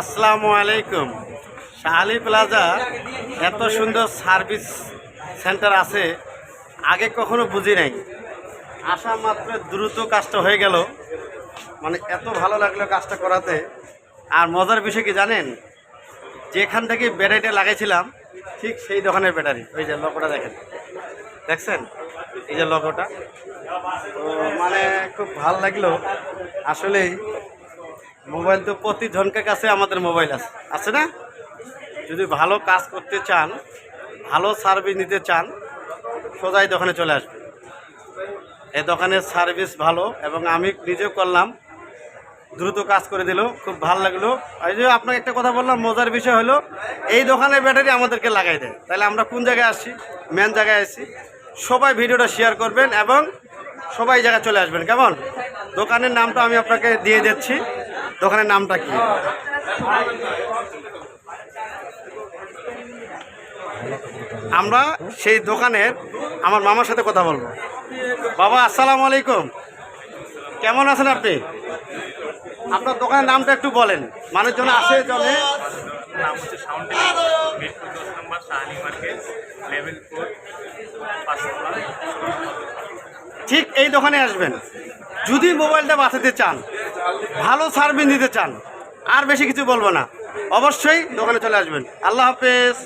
আসসালামু আলাইকুম। শাহালি প্লাজা এত সুন্দর সার্ভিস সেন্টার আছে, আগে কখনো বুঝি নাই। আসা মাত্র দ্রুত কাজটা হয়ে গেল। মানে এত ভালো লাগল কাজটা করাতে। আর মজার বিষয় কি জানেন? যেখান থেকে ব্যাটারিটা লাগাইছিলাম, ঠিক সেই দোকানের ব্যাটারি। ওই যে লোকটা দেখেন। দেখছেন? এই যে লোকটা তো মানে খুব ভালো লাগল। আসলেই মোবাইল তো প্রতিজনকের কাছে আমাদের মোবাইল আছে। আছে না? যদি ভালো কাজ করতে চান, ভালো সার্ভিস নিতে চান, সোজাই দোকানে চলে আসবে এই দোকানের সার্ভিস ভালো এবং আমি নিজেও করলাম। দ্রুত কাজ করে দিল, খুব ভালো লাগল। এই যে আপনাকে একটা কথা বললাম, মজার বিষয় হলো, এই দোকানের ব্যাটারি আমাদেরকে লাগাই দেয় তাহলে আমরা কোন জায়গায় আসছি? মেন জায়গায় আসছি সবাই ভিডিওটা শেয়ার করবেন এবং সবাই জায়গায় চলে আসবেন। কেমন? দোকানের নামটা আমি আপনাকে দিয়ে দিচ্ছি। দোকানের নামটা কি? আমরা সেই দোকানের আমার মামার সাথে কথা বলব। বাবা আসসালামু আলাইকুম। কেমন আছেন আপনি? আপনার দোকানের নামটা একটু বলেন। মানুষজন আসে জনে নাম হচ্ছে সাউন্ড মিরপুর দশ number Shahali market level four ঠিক এই দোকানে আসবেন। যদি মোবাইলটা বাঁচাতে চান ভালো সার্ভিস দিতে চান, আর বেশি কিছু বলব না। অবশ্যই দোকানে চলে আসবেন। আল্লাহ হাফেজ।